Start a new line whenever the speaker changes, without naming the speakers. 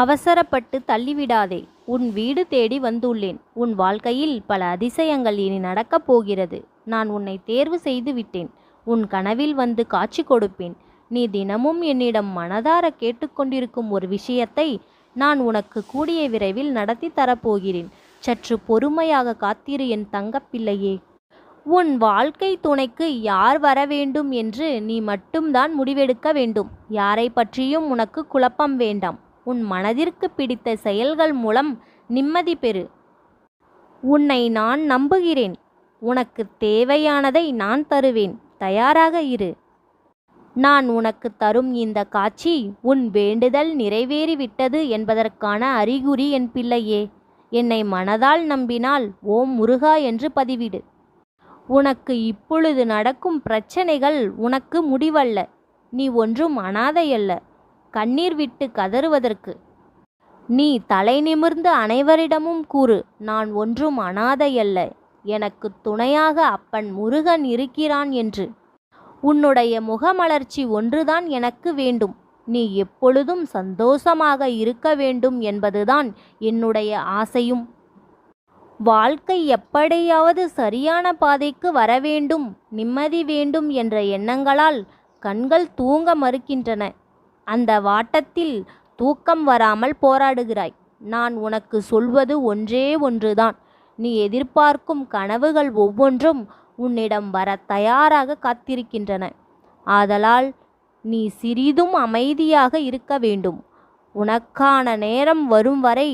அவசரப்பட்டு தள்ளிவிடாதே. உன் வீடு தேடி வந்துள்ளேன். உன் வாழ்க்கையில் பல அதிசயங்கள் இனி நடக்கப் போகிறது. நான் உன்னை தேர்வு செய்து விட்டேன். உன் கனவில் வந்து காட்சி கொடுப்பேன். நீ தினமும் என்னிடம் மனதார கேட்டுக்கொண்டிருக்கும் ஒரு விஷயத்தை நான் உனக்கு கூடிய விரைவில் நடத்தி தரப்போகிறேன். சற்று பொறுமையாக காத்திரு என் தங்கப்பிள்ளையே. உன் வாழ்க்கை துணைக்கு யார் வர வேண்டும் என்று நீ மட்டும்தான் முடிவெடுக்க வேண்டும். யாரை பற்றியும் உனக்கு குழப்பம் வேண்டாம். உன் மனதிற்கு பிடித்த செயல்கள் மூலம் நிம்மதி பெறு. உன்னை நான் நம்புகிறேன். உனக்கு தேவையானதை நான் தருவேன். தயாராக இரு. நான் உனக்கு தரும் இந்த காட்சி உன் வேண்டுதல் நிறைவேறிவிட்டது என்பதற்கான அறிகுறி என் பிள்ளையே. என்னை மனதால் நம்பினால் ஓம் முருகா என்று பதிவிடு. உனக்கு இப்பொழுது நடக்கும் பிரச்சனைகள் உனக்கு முடிவல்ல. நீ ஒன்றும் அனாதையல்ல. கண்ணீர் விட்டு கதறுவதற்கு. நீ தலை நிமிர்ந்து அனைவரிடமும் கூறு நான் ஒன்றும் அனாதையல்ல. எனக்கு துணையாக அப்பன் முருகன் இருக்கிறான் என்று. உன்னுடைய முகமலர்ச்சி ஒன்றுதான் எனக்கு வேண்டும். நீ எப்பொழுதும் சந்தோஷமாக இருக்க வேண்டும் என்பதுதான் என்னுடைய ஆசையும். வாழ்க்கை எப்படியாவது சரியான பாதைக்கு வர வேண்டும் நிம்மதி வேண்டும் என்ற எண்ணங்களால் கண்கள் தூங்க மறுக்கின்றன. அந்த வாட்டத்தில் தூக்கம் வராமல் போராடுகிறாய். நான் உனக்கு சொல்வது ஒன்றே ஒன்றுதான். நீ எதிர்பார்க்கும் கனவுகள் ஒவ்வொன்றும் உன்னிடம் வர தயாராக காத்திருக்கின்றன. ஆதலால் நீ சிறிதும் அமைதியாக இருக்க வேண்டும். உனக்கான நேரம் வரும் வரை